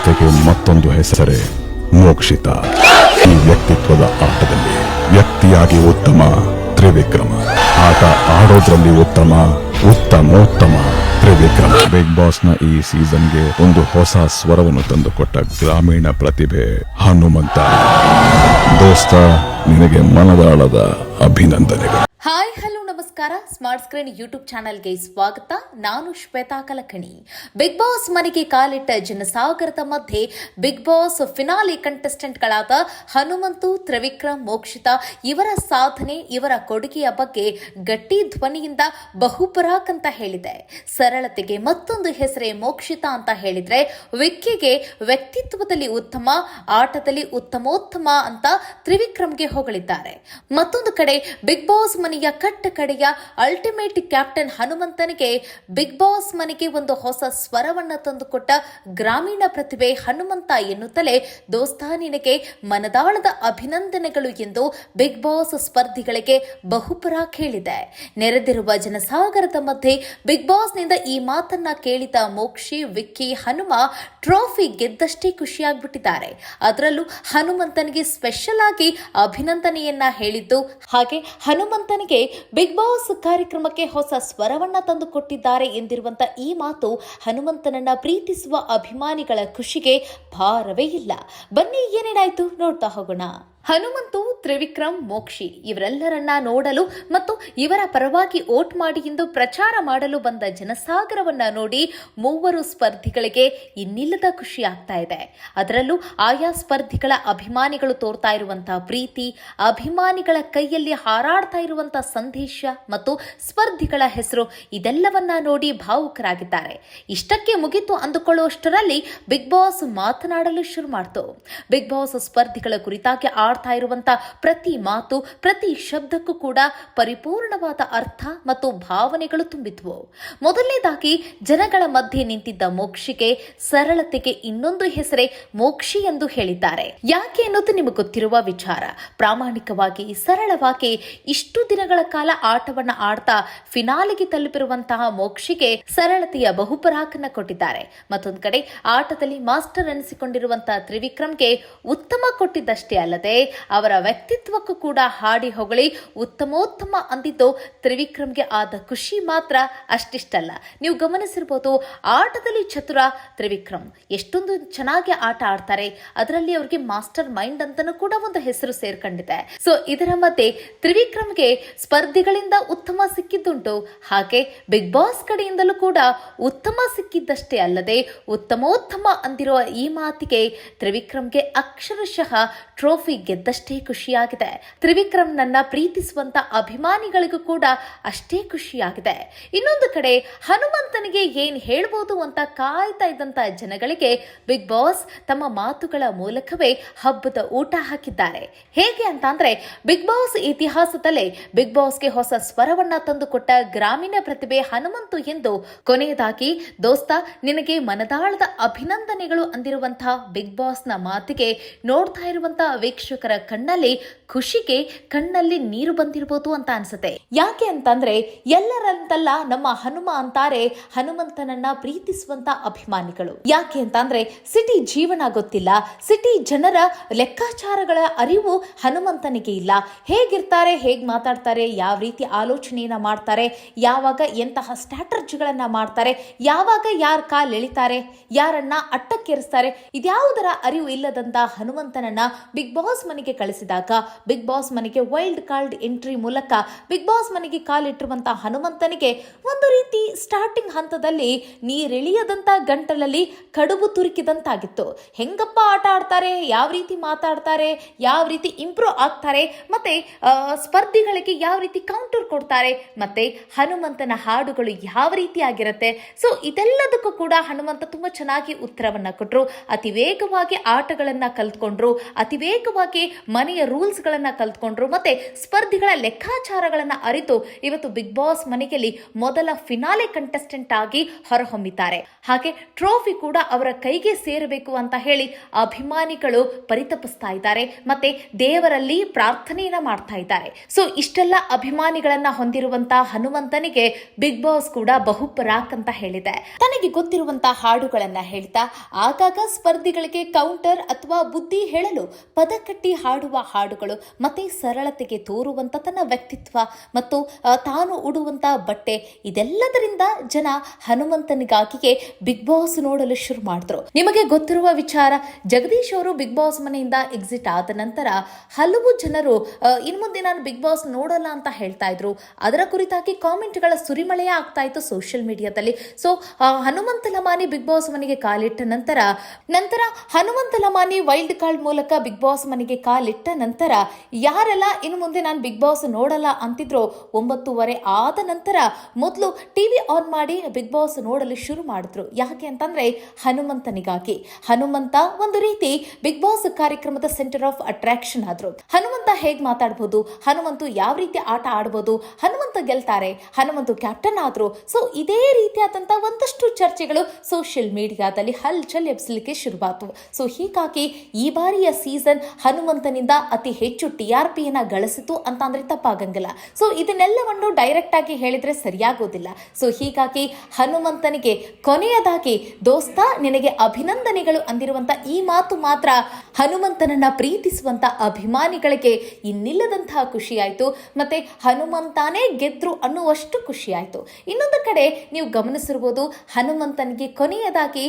ಸರಳತೆಗೆ ಮತ್ತೊಂದು ಹೆಸರೇ, ಮೋಕ್ಷಿತ. ಈ ವ್ಯಕ್ತಿತ್ವದ ಆಟದಲ್ಲಿ ವ್ಯಕ್ತಿಯಾಗಿ ಉತ್ತಮ, ತ್ರಿವಿಕ್ರಮ. ಆಟ ಆಡೋದ್ರಲ್ಲಿ ಉತ್ತಮ, ಉತ್ತಮೋತ್ತಮ ತ್ರಿವಿಕ್ರಮ. ಬಿಗ್ ಬಾಸ್ನ ಈ ಸೀಸನ್ಗೆ ಒಂದು ಹೊಸ ಸ್ವರವನ್ನು ತಂದುಕೊಟ್ಟ ಗ್ರಾಮೀಣ ಪ್ರತಿಭೆ ಹನುಮಂತ. ದೋಸ್ತ, ನಿನಗೆ ಮನದಾಳದ ಅಭಿನಂದನೆಗಳು. ನಮಸ್ಕಾರ. ಸ್ಮಾರ್ಟ್ ಸ್ಕ್ರೀನ್ ಯೂಟ್ಯೂಬ್ ಚಾನೆಲ್ಗೆ ಸ್ವಾಗತ. ನಾನು ಶ್ವೇತಾ ಕಲಕಣಿ. ಬಿಗ್ ಬಾಸ್ ಮನೆಗೆ ಕಾಲಿಟ್ಟ ಜನಸಾಗರದ ಮಧ್ಯೆ ಬಿಗ್ ಬಾಸ್ ಫಿನಾಲಿ ಕಂಟೆಸ್ಟೆಂಟ್ಗಳಾದ ಹನುಮಂತು, ತ್ರಿವಿಕ್ರಮ್, ಮೋಕ್ಷಿತಾ ಇವರ ಸಾಧನೆ, ಇವರ ಕೊಡುಗೆಯ ಬಗ್ಗೆ ಗಟ್ಟಿ ಧ್ವನಿಯಿಂದ ಬಹುಪರಾಕ್ ಅಂತ ಹೇಳಿದೆ. ಸರಳತೆಗೆ ಮತ್ತೊಂದು ಹೆಸರೇ ಮೋಕ್ಷಿತಾ ಅಂತ ಹೇಳಿದ್ರೆ ವಿಕ್ಕಿಗೆ ವ್ಯಕ್ತಿತ್ವದಲ್ಲಿ ಉತ್ತಮ, ಆಟದಲ್ಲಿ ಉತ್ತಮೋತ್ತಮ ಅಂತ ತ್ರಿವಿಕ್ರಮ್ಗೆ ಹೊಗಳಿದ್ದಾರೆ. ಮತ್ತೊಂದು ಕಡೆ ಬಿಗ್ ಬಾಸ್ ಮನೆಯ ಕಟ್ಟ ಕಡೆಯ ಅಲ್ಟಿಮೇಟ್ ಕ್ಯಾಪ್ಟನ್ ಹನುಮಂತನಿಗೆ ಬಿಗ್ ಬಾಸ್ ಮನೆಗೆ ಒಂದು ಹೊಸ ಸ್ವರವನ್ನ ತಂದುಕೊಟ್ಟ ಗ್ರಾಮೀಣ ಪ್ರತಿಭೆ ಹನುಮಂತ ಎನ್ನುತ್ತಲೇ ದೋಸ್ತಾನಿನಗೆ ಮನದಾಳದ ಅಭಿನಂದನೆಗಳು ಎಂದು ಬಿಗ್ ಬಾಸ್ ಸ್ಪರ್ಧಿಗಳಿಗೆ ಬಹುಪುರ ಕೇಳಿದೆ. ನೆರೆದಿರುವ ಜನಸಾಗರದ ಮಧ್ಯೆ ಬಿಗ್ ಬಾಸ್ನಿಂದ ಈ ಮಾತನ್ನ ಕೇಳಿದ ಮೋಕ್ಷಿ, ವಿಕ್ಕಿ, ಹನುಮ ಟ್ರೋಫಿ ಗೆದ್ದಷ್ಟೇ ಖುಷಿಯಾಗ್ಬಿಟ್ಟಿದ್ದಾರೆ. ಅದರಲ್ಲೂ ಹನುಮಂತನಿಗೆ ಸ್ಪೆಷಲ್ ಆಗಿ ಅಭಿನಂದನೆಯನ್ನ ಹೇಳಿದ್ದು ಹಾಗೆ ಹನುಮಂತನಿಗೆ ಬಿಗ್ ಬಾಸ್ ಕಾರ್ಯಕ್ರಮಕ್ಕೆ ಹೊಸ ಸ್ವರವನ್ನ ತಂದುಕೊಟ್ಟಿದ್ದಾರೆ ಎಂದಿರುವಂತ ಈ ಮಾತು ಹನುಮಂತನನ್ನ ಪ್ರೀತಿಸುವ ಅಭಿಮಾನಿಗಳ ಖುಷಿಗೆ ಭಾರವೇ ಇಲ್ಲ. ಬನ್ನಿ ಏನೇನಾಯ್ತು ನೋಡ್ತಾ ಹೋಗೋಣ. ಹನುಮಂತು, ತ್ರಿವಿಕ್ರಮ್, ಮೋಕ್ಷಿ ಇವರೆಲ್ಲರನ್ನ ನೋಡಲು ಮತ್ತು ಇವರ ಪರವಾಗಿ ಓಟ್ ಮಾಡಿ ಎಂದು ಪ್ರಚಾರ ಮಾಡಲು ಬಂದ ಜನಸಾಗರವನ್ನ ನೋಡಿ ಮೂವರು ಸ್ಪರ್ಧಿಗಳಿಗೆ ಇನ್ನಿಲ್ಲದ ಖುಷಿ ಆಗ್ತಾ ಇದೆ. ಅದರಲ್ಲೂ ಆಯಾ ಸ್ಪರ್ಧಿಗಳ ಅಭಿಮಾನಿಗಳು ತೋರ್ತಾ ಇರುವಂತಹ ಪ್ರೀತಿ, ಅಭಿಮಾನಿಗಳ ಕೈಯಲ್ಲಿ ಹಾರಾಡ್ತಾ ಇರುವಂತಹ ಸಂದೇಶ ಮತ್ತು ಸ್ಪರ್ಧಿಗಳ ಹೆಸರು ಇದೆಲ್ಲವನ್ನ ನೋಡಿ ಭಾವುಕರಾಗಿದ್ದಾರೆ. ಇಷ್ಟಕ್ಕೆ ಮುಗಿತು ಅಂದುಕೊಳ್ಳುವಷ್ಟರಲ್ಲಿ ಬಿಗ್ ಬಾಸ್ ಮಾತನಾಡಲು ಶುರು ಮಾಡ್ತು. ಬಿಗ್ ಬಾಸ್ ಸ್ಪರ್ಧಿಗಳ ಕುರಿತಾಗಿ ಆಡ್ತಾ ಇರುವಂತ ಪ್ರತಿ ಮಾತು, ಪ್ರತಿ ಶಬ್ದಕ್ಕೂ ಕೂಡ ಪರಿಪೂರ್ಣವಾದ ಅರ್ಥ ಮತ್ತು ಭಾವನೆಗಳು ತುಂಬಿದ್ವು. ಮೊದಲನೇದಾಗಿ, ಜನಗಳ ಮಧ್ಯೆ ನಿಂತಿದ್ದ ಮೋಕ್ಷಿಗೆ ಸರಳತೆಗೆ ಇನ್ನೊಂದು ಹೆಸರೇ ಮೋಕ್ಷಿ ಎಂದು ಹೇಳಿದ್ದಾರೆ. ಯಾಕೆ ಅನ್ನೋದು ನಿಮಗೆ ಗೊತ್ತಿರುವ ವಿಚಾರ. ಪ್ರಾಮಾಣಿಕವಾಗಿ, ಸರಳವಾಗಿ ಇಷ್ಟು ದಿನಗಳ ಕಾಲ ಆಟವನ್ನ ಆಡ್ತಾ ಫಿನಾಲಿಗೆ ತಲುಪಿರುವಂತಹ ಮೋಕ್ಷಿಗೆ ಸರಳತೆಯ ಬಹುಪರಾಕನ್ನ ಕೊಟ್ಟಿದ್ದಾರೆ. ಮತ್ತೊಂದು ಕಡೆ, ಆಟದಲ್ಲಿ ಮಾಸ್ಟರ್ ಅನಿಸಿಕೊಂಡಿರುವಂತಹ ತ್ರಿವಿಕ್ರಮ್ಗೆ ಉತ್ತಮ ಕೊಟ್ಟಿದ್ದಷ್ಟೇ ಅಲ್ಲದೆ ಅವರ ವ್ಯಕ್ತಿತ್ವಕ್ಕೂ ಕೂಡ ಹಾಡಿ ಹೊಗಳಿ ಉತ್ತಮೋತ್ತಮ ಅಂದಿದ್ದು ತ್ರಿವಿಕ್ರಮ್ಗೆ ಆದ ಖುಷಿ ಮಾತ್ರ ಅಷ್ಟಿಷ್ಟಲ್ಲ. ನೀವು ಗಮನಿಸಿರ್ಬೋದು, ಆಟದಲ್ಲಿ ಚತುರ ತ್ರಿವಿಕ್ರಮ್. ಎಷ್ಟೊಂದು ಚೆನ್ನಾಗಿ ಆಟ ಆಡ್ತಾರೆ. ಅದರಲ್ಲಿ ಅವರಿಗೆ ಮಾಸ್ಟರ್ ಮೈಂಡ್ ಅಂತಾನೂ ಕೂಡ ಒಂದು ಹೆಸರು ಸೇರ್ಕೊಂಡಿದೆ. ಸೊ, ಇದರ ಮಧ್ಯೆ ತ್ರಿವಿಕ್ರಮ್ಗೆ ಸ್ಪರ್ಧಿಗಳಿಂದ ಉತ್ತಮ ಸಿಕ್ಕಿದ್ದುಂಟು. ಹಾಗೆ ಬಿಗ್ ಬಾಸ್ ಕಡೆಯಿಂದಲೂ ಕೂಡ ಉತ್ತಮ ಸಿಕ್ಕಿದ್ದಷ್ಟೇ ಅಲ್ಲದೆ ಉತ್ತಮೋತ್ತಮ ಅಂದಿರುವ ಈ ಮಾತಿಗೆ ತ್ರಿವಿಕ್ರಮ್ಗೆ ಅಕ್ಷರಶಃ ಟ್ರೋಫಿ ಗೆದ್ದಷ್ಟೇ ಖುಷಿಯಾಗಿದೆ. ತ್ರಿವಿಕ್ರಮ್ ನನ್ನ ಪ್ರೀತಿಸುವಂತ ಅಭಿಮಾನಿಗಳಿಗೂ ಕೂಡ ಅಷ್ಟೇ ಖುಷಿಯಾಗಿದೆ. ಇನ್ನೊಂದು ಕಡೆ ಹನುಮಂತನಿಗೆ ಏನ್ ಹೇಳ್ಬೋದು ಅಂತ ಕಾಯ್ತಾ ಇದ್ದಂತ ಜನಗಳಿಗೆ ಬಿಗ್ ಬಾಸ್ ತಮ್ಮ ಮಾತುಗಳ ಮೂಲಕವೇ ಹಬ್ಬದ ಊಟ ಹಾಕಿದ್ದಾರೆ. ಹೇಗೆ ಅಂತ ಅಂದ್ರೆ ಬಿಗ್ ಬಾಸ್ ಇತಿಹಾಸದಲ್ಲೇ ಬಿಗ್ ಬಾಸ್ಗೆ ಹೊಸ ಸ್ವರವನ್ನ ತಂದುಕೊಟ್ಟ ಗ್ರಾಮೀಣ ಪ್ರತಿಭೆ ಹನುಮಂತು ಎಂದು ಕೊನೆಯದಾಗಿ, ದೋಸ್ತ, ನಿನಗೆ ಮನದಾಳದ ಅಭಿನಂದನೆಗಳು ಅಂದಿರುವಂತಹ ಬಿಗ್ ಬಾಸ್ನ ಮಾತಿಗೆ ನೋಡ್ತಾ ಇರುವಂತಹ ವೀಕ್ಷಕರ ಕಣ್ಣಲ್ಲಿ ಖುಷಿಗೆ ಕಣ್ಣಲ್ಲಿ ನೀರು ಬಂದಿರಬಹುದು ಅಂತ ಅನ್ಸುತ್ತೆ. ಯಾಕೆ ಅಂತಂದ್ರೆ ಎಲ್ಲರಂತಲ್ಲ ನಮ್ಮ ಹನುಮ ಅಂತಾರೆ ಹನುಮಂತನನ್ನ ಪ್ರೀತಿಸುವಂತ ಅಭಿಮಾನಿಗಳು. ಯಾಕೆ ಅಂತಂದ್ರೆ ಸಿಟಿ ಜೀವನ ಗೊತ್ತಿಲ್ಲ, ಸಿಟಿ ಜನರ ಲೆಕ್ಕಾಚಾರಗಳ ಅರಿವು ಹನುಮಂತನಿಗೆ ಇಲ್ಲ. ಹೇಗಿರ್ತಾರೆ, ಹೇಗ್ ಮಾತಾಡ್ತಾರೆ, ಯಾವ ರೀತಿ ಆಲೋಚನೆಯನ್ನ ಮಾಡ್ತಾರೆ, ಯಾವಾಗ ಎಂತಹ ಸ್ಟ್ರಾಟರ್ಜಿಗಳನ್ನ ಮಾಡ್ತಾರೆ, ಯಾವಾಗ ಯಾರ ಕಾಲ್ ಎಳಿತಾರೆ, ಯಾರನ್ನ ಅಟ್ಟಕ್ಕೇರಿಸ್ತಾರೆ, ಇದ್ಯಾವುದರ ಅರಿವು ಇಲ್ಲದಂತ ಹನುಮಂತನನ್ನ ಬಿಗ್ ಬಾಸ್ ಮನೆಗೆ ಕಳಿಸಿದಾಗ ಬಿಗ್ ಬಾಸ್ ಮನೆಗೆ ವೈಲ್ಡ್ ಕಾರ್ಡ್ ಎಂಟ್ರಿ ಮೂಲಕ ಬಿಗ್ ಬಾಸ್ ಮನೆಗೆ ಕಾಲಿಟ್ಟಿರುವಂತಹ ಹನುಮಂತನಿಗೆ ಒಂದು ರೀತಿ ಸ್ಟಾರ್ಟಿಂಗ್ ಹಂತದಲ್ಲಿ ನೀರಿಳಿಯದಂತ ಗಂಟಲಲ್ಲಿ ಕಡುಬು ತುರುಕಿದಂತಾಗಿತ್ತು. ಹೆಂಗಪ್ಪ ಆಟ ಆಡ್ತಾರೆ? ಯಾವ ರೀತಿ ಮಾತಾಡ್ತಾರೆ? ಯಾವ ರೀತಿ ಇಂಪ್ರೂವ್ ಆಗ್ತಾರೆ? ಮತ್ತೆ ಸ್ಪರ್ಧಿಗಳಿಗೆ ಯಾವ ರೀತಿ ಕೌಂಟರ್ ಕೊಡ್ತಾರೆ? ಮತ್ತೆ, ಹನುಮಂತನ ಹಾಡುಗಳು ಯಾವ ರೀತಿ ಆಗಿರುತ್ತೆ? ಸೊ ಇದೆಲ್ಲದಕ್ಕೂ ಕೂಡ ಹನುಮಂತ ತುಂಬಾ ಚೆನ್ನಾಗಿ ಉತ್ತರವನ್ನ ಕೊಟ್ಟರು ಅತಿ ವೇಗವಾಗಿ ಆಟಗಳನ್ನ ಕಲ್ತ್ಕೊಂಡ್ರು. ಅತಿ ವೇಗವಾಗಿ ಆಗಿ ಮನೆಯ ರೂಲ್ಸ್ ಗಳನ್ನ ಕಲ್ತ್ಕೊಂಡ್ರು ಮತ್ತೆ ಸ್ಪರ್ಧಿಗಳ ಲೆಕ್ಕಾಚಾರಗಳನ್ನ ಅರಿತು ಇವತ್ತು ಬಿಗ್ ಬಾಸ್ ಮನೆಯಲ್ಲಿ ಮೊದಲ ಫಿನಾಲೆ ಕಂಟೆಸ್ಟೆಂಟ್ ಆಗಿ ಹೊರಹೊಮ್ಮಿದ್ದಾರೆ. ಹಾಗೆ ಟ್ರೋಫಿ ಕೂಡ ಅವರ ಕೈಗೆ ಸೇರಬೇಕು ಅಂತ ಹೇಳಿ ಅಭಿಮಾನಿಗಳು ಪರಿತಪಿಸ್ತಾ ಇದ್ದಾರೆ. ಮತ್ತೆ ದೇವರಲ್ಲಿ ಪ್ರಾರ್ಥನೆಯನ್ನ ಮಾಡ್ತಾ ಇದ್ದಾರೆ. ಸೊ ಇಷ್ಟೆಲ್ಲ ಅಭಿಮಾನಿಗಳನ್ನ ಹೊಂದಿರುವಂತಹ ಹನುಮಂತನಿಗೆ ಬಿಗ್ ಬಾಸ್ ಕೂಡ ಬಹುಪರಾಕ್ ಅಂತ ಹೇಳಿದೆ. ತನಗೆ ಗೊತ್ತಿರುವಂತಹ ಹಾಡುಗಳನ್ನ ಹೇಳ್ತಾ, ಆಗಾಗ ಸ್ಪರ್ಧಿಗಳಿಗೆ ಕೌಂಟರ್ ಅಥವಾ ಬುದ್ಧಿ ಹೇಳಲು ಪದಕಟ್ಟಿ ಹಾಡುವ ಹಾಡುಗಳು ಮತ್ತೆ ಸರಳತೆಗೆ ತೋರುವಂತ ತನ್ನ ವ್ಯಕ್ತಿತ್ವ ಮತ್ತು ತಾನು ಉಡುವಂತ ಬಟ್ಟೆ ಇದೆಲ್ಲದರಿಂದ ಜನ ಹನುಮಂತನಿಗಾಗಿಯೇ ಬಿಗ್ ಬಾಸ್ ನೋಡಲು ಶುರು ಮಾಡಿದ್ರು. ನಿಮಗೆ ಗೊತ್ತಿರುವ ವಿಚಾರ, ಜಗದೀಶ್ ಅವರು ಬಿಗ್ ಬಾಸ್ ಮನೆಯಿಂದ ಎಕ್ಸಿಟ್ ಆದ ನಂತರ ಹಲವು ಜನರು ಇನ್ ಇನ್ನು ಮುಂದೆ ನಾನು ಬಿಗ್ ಬಾಸ್ ನೋಡಲ್ಲ ಅಂತ ಹೇಳ್ತಾ ಇದ್ರು. ಅದರ ಕುರಿತಾಗಿ ಕಾಮೆಂಟ್ಗಳ ಸುರಿಮಳೆಯೇ ಆಗ್ತಾ ಇತ್ತು ಸೋಷಿಯಲ್ ಮೀಡಿಯಾದಲ್ಲಿ. So Hanumantha Lamani big boss ಮನೆಗೆ ಕಾಲಿಟ್ಟ ನಂತರ ನಂತರ ಹನುಮಂತ ಲಮಾನಿ ವೈಲ್ಡ್ ಕಾರ್ಡ್ ಮೂಲಕ ಬಿಗ್ ಬಾಸ್ ಮನೆಗೆ ಕಾಲಿಟ್ಟ ನಂತರ, ಯಾರೆಲ್ಲ, ಇನ್ನು ಮುಂದೆ ನಾನು ಬಿಗ್ ಬಾಸ್ ನೋಡಲ್ಲ ಅಂತಿದ್ರು, ಒಂಬತ್ತೂವರೆ ಆದ ನಂತರ ಮೊದಲು ಟಿವಿ ಆನ್ ಮಾಡಿ ಬಿಗ್ ಬಾಸ್ ನೋಡಲು ಶುರು ಮಾಡಿದ್ರು. ಯಾಕೆ ಅಂತಂದ್ರೆ, ಹನುಮಂತನಿಗಾಗಿ. ಹನುಮಂತ ಒಂದು ರೀತಿ ಬಿಗ್ ಬಾಸ್ ಕಾರ್ಯಕ್ರಮದ ಸೆಂಟರ್ ಆಫ್ ಅಟ್ರಾಕ್ಷನ್ ಆದ್ರು. ಹನುಮಂತ ಹೇಗ್ ಮಾತಾಡ್ಬೋದು? ಹನುಮಂತು ಯಾವ ರೀತಿ ಆಟ ಆಡ್ಬೋದು? ಹನುಮಂತ ಗೆಲ್ತಾರೆ, ಹನುಮಂತು ಕ್ಯಾಪ್ಟನ್ ಆದ್ರು. ಸೊ ಇದೇ ರೀತಿಯಾದಂತಹ ಒಂದಷ್ಟು ಚರ್ಚೆಗಳು ಸೋಷಿಯಲ್ ಮೀಡಿಯಾದಲ್ಲಿ ಹಲ್ಚಲ್ ಎಬ್ಸಲಿಕ್ಕೆ ಶುರುವಾತು ಸೊ ಹೀಗಾಗಿ ಈ ಬಾರಿಯ ಸೀಸನ್ ಹನುಮಂತನಿಂದ ಅತಿ ಹೆಚ್ಚು ಟಿ ಆರ್ ಪಿಯನ್ನ ಗಳಿಸಿತು ಅಂತ ಅಂದ್ರೆ ತಪ್ಪಾಗಂಗಿಲ್ಲ. ಸೊ ಇದನ್ನೆಲ್ಲವನ್ನು ಡೈರೆಕ್ಟ್ ಆಗಿ ಹೇಳಿದ್ರೆ ಸರಿಯಾಗೋದಿಲ್ಲ. ಸೊ ಹೀಗಾಗಿ ಹನುಮಂತನಿಗೆ ಕೊನೆಯದಾಗಿ ದೋಸ್ತ, ನಿನಗೆ ಅಭಿನಂದನೆಗಳು ಅಂದಿರುವಂತ ಈ ಮಾತು ಮಾತ್ರ ಹನುಮಂತನನ್ನ ಪ್ರೀತಿಸುವಂತ ಅಭಿಮಾನಿಗಳಿಗೆ ಇನ್ನಿಲ್ಲದಂತಹ ಖುಷಿಯಾಯಿತು. ಮತ್ತೆ ಹನುಮಂತಾನೇ ಗೆದ್ರು ಅನ್ನುವಷ್ಟು ಖುಷಿಯಾಯಿತು. ಇನ್ನೊಂದು ಕಡೆ ನೀವು ಗಮನಿಸಿರ್ಬೋದು, ಹನುಮಂತನಿಗೆ ಕೊನೆಯದಾಗಿ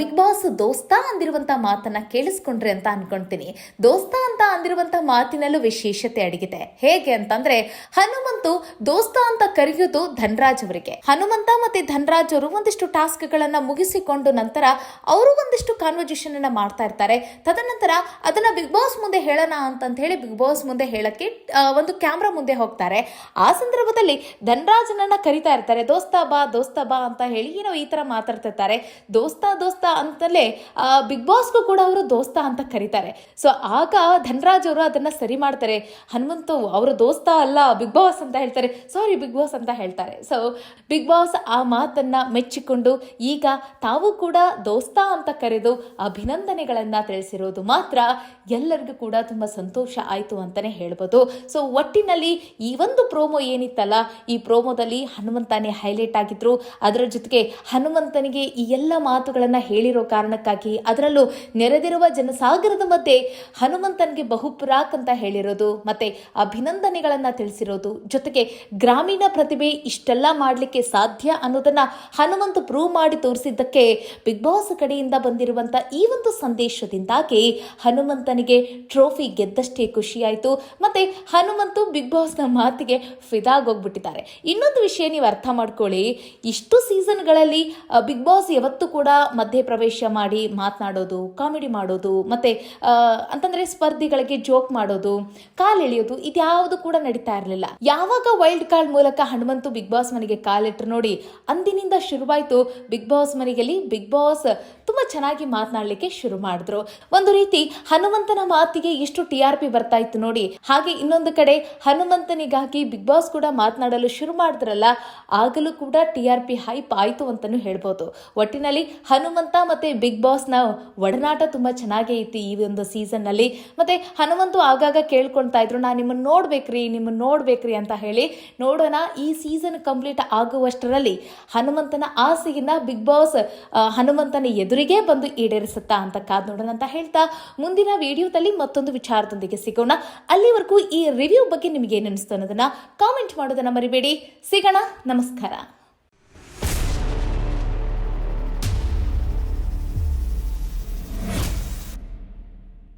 ಬಿಗ್ ಬಾಸ್ ದೋಸ್ತ ಅಂದಿರುವಂತ ಮಾತನ್ನ ಕೇಳಿಸ್ಕೊಂಡ್ರೆ ಅಂತ ಅನ್ಕೊಂತೀನಿ. ದೋಸ್ತ ಅಂತ ಅಂದಿರುವಂತ ಮಾತಿನಲ್ಲೂ ವಿಶೇಷತೆ ಅಡಗಿದೆ. ಹೇಗೆ ಅಂತಂದ್ರೆ, ಹನುಮಂತು ದೋಸ್ತ ಅಂತ ಕರೆಯುವುದು ಧನ್ರಾಜ್ ಅವರಿಗೆ. ಹನುಮಂತ ಮತ್ತೆ ಧನ್ರಾಜ್ ಅವರು ಒಂದಿಷ್ಟು ಟಾಸ್ಕ್ ಗಳನ್ನ ಮುಗಿಸಿಕೊಂಡು ನಂತರ ಅವರು ಒಂದಿಷ್ಟು ಕಾನ್ವರ್ಜೇಷನ್ ಅನ್ನ ಮಾಡ್ತಾ ಇರ್ತಾರೆ. ತದನಂತರ ಅದನ್ನ ಬಿಗ್ ಬಾಸ್ ಮುಂದೆ ಹೇಳೋಣ ಅಂತಂತ ಹೇಳಿ ಬಿಗ್ ಬಾಸ್ ಮುಂದೆ ಹೇಳಕ್ಕೆ ಒಂದು ಕ್ಯಾಮ್ರಾ ಮುಂದೆ ಹೋಗ್ತಾರೆ. ಆ ಸಂದರ್ಭದಲ್ಲಿ ಧನ್ರಾಜನನ್ನ ಕರಿತಾ ಇರ್ತಾರೆ, ದೋಸ್ತ ಬಾ ದೋಸ್ತ ಬಾ ಅಂತ ಹೇಳಿ ಏನೋ ಈ ತರ ಮಾತಾಡ್ತಿರ್ತಾರೆ. ದೋಸ್ತ ದೋಸ್ತ ಅಂತಲೇ ಬಿಗ್ ಬಾಸ್ಗೂ ಕೂಡ ಅವರು ದೋಸ್ತ ಅಂತ ಕರೀತಾರೆ. ಸೊ, ಆಗ ಧನ್ರಾಜ್ ಅವರು ಅದನ್ನ ಸರಿ ಮಾಡ್ತಾರೆ. ಹನುಮಂತು ಅವರ ದೋಸ್ತ ಅಲ್ಲ, ಬಿಗ್ ಬಾಸ್ ಅಂತ ಹೇಳ್ತಾರೆ. ಸಾರಿ ಬಿಗ್ ಬಾಸ್ ಅಂತ ಹೇಳ್ತಾರೆ. ಸೊ ಬಿಗ್ ಬಾಸ್ ಆ ಮಾತನ್ನ ಮೆಚ್ಚಿಕೊಂಡು ಈಗ ತಾವು ಕೂಡ ದೋಸ್ತ ಅಂತ ಕರೆದು ಅಭಿನಂದನೆಗಳನ್ನ ತಿಳಿಸಿರೋದು ಮಾತ್ರ ಎಲ್ಲರಿಗೂ ಕೂಡ ತುಂಬಾ ಸಂತೋಷ ಆಯ್ತು ಅಂತಾನೆ ಹೇಳ್ಬೋದು. ಸೊ ಒಟ್ಟಿನಲ್ಲಿ ಈ ಒಂದು ಪ್ರೋಮೋ ಏನಿತ್ತಲ್ಲ, ಈ ಪ್ರೋಮೋದಲ್ಲಿ ಹನುಮಂತನೇ ಹೈಲೈಟ್ ಆಗಿದ್ರು. ಅದರ ಜೊತೆಗೆ ಹನುಮಂತನಿಗೆ ಈ ಎಲ್ಲ ಮಾತುಗಳನ್ನ ಹೇಳಿರೋ ಕಾರಣಕ್ಕಾಗಿ ಅದರಲ್ಲೂ ನೆರೆದಿರುವ ಜನಸಾಗರದ ಮಧ್ಯೆ ಹನುಮಂತನಿಗೆ ಬಹುಪುರಾಕ್ ಅಂತ ಹೇಳಿರೋದು, ಮತ್ತೆ ಅಭಿನಂದನೆಗಳನ್ನ ತಿಳಿಸಿರೋದು. ಜೊತೆಗೆ ಗ್ರಾಮೀಣ ಪ್ರತಿಭೆ ಇಷ್ಟೆಲ್ಲ ಮಾಡಲಿಕ್ಕೆ ಸಾಧ್ಯ ಅನ್ನೋದನ್ನ ಹನುಮಂತ ಪ್ರೂವ್ ಮಾಡಿ ತೋರಿಸಿದ್ದಕ್ಕೆ ಬಿಗ್ ಬಾಸ್ ಕಡೆಯಿಂದ ಬಂದಿರುವಂತ ಈ ಒಂದು ಸಂದೇಶದಿಂದಾಗಿ ಹನುಮಂತನಿಗೆ ಟ್ರೋಫಿ ಗೆದ್ದಷ್ಟೇ ಖುಷಿಯಾಯಿತು. ಮತ್ತೆ ಹನುಮಂತು ಬಿಗ್ ಬಾಸ್ನ ಮಾತಿಗೆ ಫಿದಾಗೋಗ್ಬಿಟ್ಟಿದ್ದಾರೆ. ಇನ್ನೊಂದು ವಿಷಯ ನೀವು ಅರ್ಥ ಮಾಡ್ಕೊಳ್ಳಿ. ಇಷ್ಟು ಸೀಸನ್ಗಳಲ್ಲಿ ಬಿಗ್ ಬಾಸ್ ಯಾವತ್ತೂ ಕೂಡ ಮಧ್ಯೆ ಪ್ರವೇಶ ಮಾಡಿ ಮಾತನಾಡೋದು, ಕಾಮಿಡಿ ಮಾಡೋದು, ಮತ್ತೆ ಅಂತಂದ್ರೆ ಸ್ಪರ್ಧಿಗಳಿಗೆ ಜೋಕ್ ಮಾಡೋದು ಕಾಲೆಳೆಯೋದು ಇದ್ಯಾವುದು ಕೂಡ ನಡೀತಾ ಇರಲಿಲ್ಲ. ಯಾವಾಗ ವೈಲ್ಡ್ ಕಾರ್ಡ್ ಮೂಲಕ ಹನುಮಂತು ಬಿಗ್ ಬಾಸ್ ಮನೆಗೆ ಕಾಲಿಟ್ರು ನೋಡಿ ಅಂದಿನಿಂದ ಶುರುವಾಯಿತು. ಬಿಗ್ ಬಾಸ್ ಮನೆಯಲ್ಲಿ ಬಿಗ್ ಬಾಸ್ ತುಂಬಾ ಚೆನ್ನಾಗಿ ಮಾತನಾಡಲಿಕ್ಕೆ ಶುರು ಮಾಡಿದ್ರು. ಒಂದು ರೀತಿ ಹನುಮಂತನ ಮಾತಿಗೆ ಎಷ್ಟು ಟಿ ಆರ್ ಪಿ ಬರ್ತಾ ಇತ್ತು ನೋಡಿ. ಹಾಗೆ ಇನ್ನೊಂದು ಕಡೆ ಹನುಮಂತನಿಗಾಗಿ ಬಿಗ್ ಬಾಸ್ ಕೂಡ ಮಾತನಾಡಲು ಶುರು ಮಾಡಿದ್ರಲ್ಲ, ಆಗಲೂ ಕೂಡ ಟಿ ಆರ್ ಪಿ ಹೈಪ್ ಆಯಿತು ಅಂತಾನು ಹೇಳ್ಬೋದು. ಒಟ್ಟಿನಲ್ಲಿ ಹನುಮಂತ ಮತ್ತೆ ಬಿಗ್ ಬಾಸ್ನ ಒಡನಾಟ ತುಂಬಾ ಚೆನ್ನಾಗೇ ಇತ್ತು ಈ ಒಂದು ಸೀಸನ್ನಲ್ಲಿ ಮತ್ತೆ ಹನುಮಂತು ಆಗಾಗ ಕೇಳ್ಕೊಳ್ತಾ ಇದ್ರು ನಾನು ನಿಮ್ಮನ್ನ ನೋಡ್ಬೇಕ್ರಿ ನಿಮ್ಮನ್ನ ನೋಡ್ಬೇಕ್ರಿ ಅಂತ ಹೇಳಿ ನೋಡೋಣ ಈ ಸೀಸನ್ ಕಂಪ್ಲೀಟ್ ಆಗುವಷ್ಟರಲ್ಲಿ ಹನುಮಂತನ ಆಸೆಯನ್ನ ಬಿಗ್ ಬಾಸ್ ಹನುಮಂತನ ಎದುರಿಗೆ ಬಂದು ಈಡೇರಿಸುತ್ತಾ ಅಂತ ಕಾದ್ ನೋಡೋಣ ಅಂತ ಹೇಳ್ತಾ ಮುಂದಿನ ವಿಡಿಯೋದಲ್ಲಿ ಮತ್ತೊಂದು ವಿಚಾರದೊಂದಿಗೆ ಸಿಗೋಣ. ಅಲ್ಲಿವರೆಗೂ ಈ ರಿವ್ಯೂ ಬಗ್ಗೆ ನಿಮಗೆ ಏನು ಅನಿಸ್ತು ಅನ್ನೋದನ್ನ ಕಾಮೆಂಟ್ ಮಾಡೋದನ್ನ ಮರಿಬೇಡಿ. ಸಿಗೋಣ. ನಮಸ್ಕಾರ.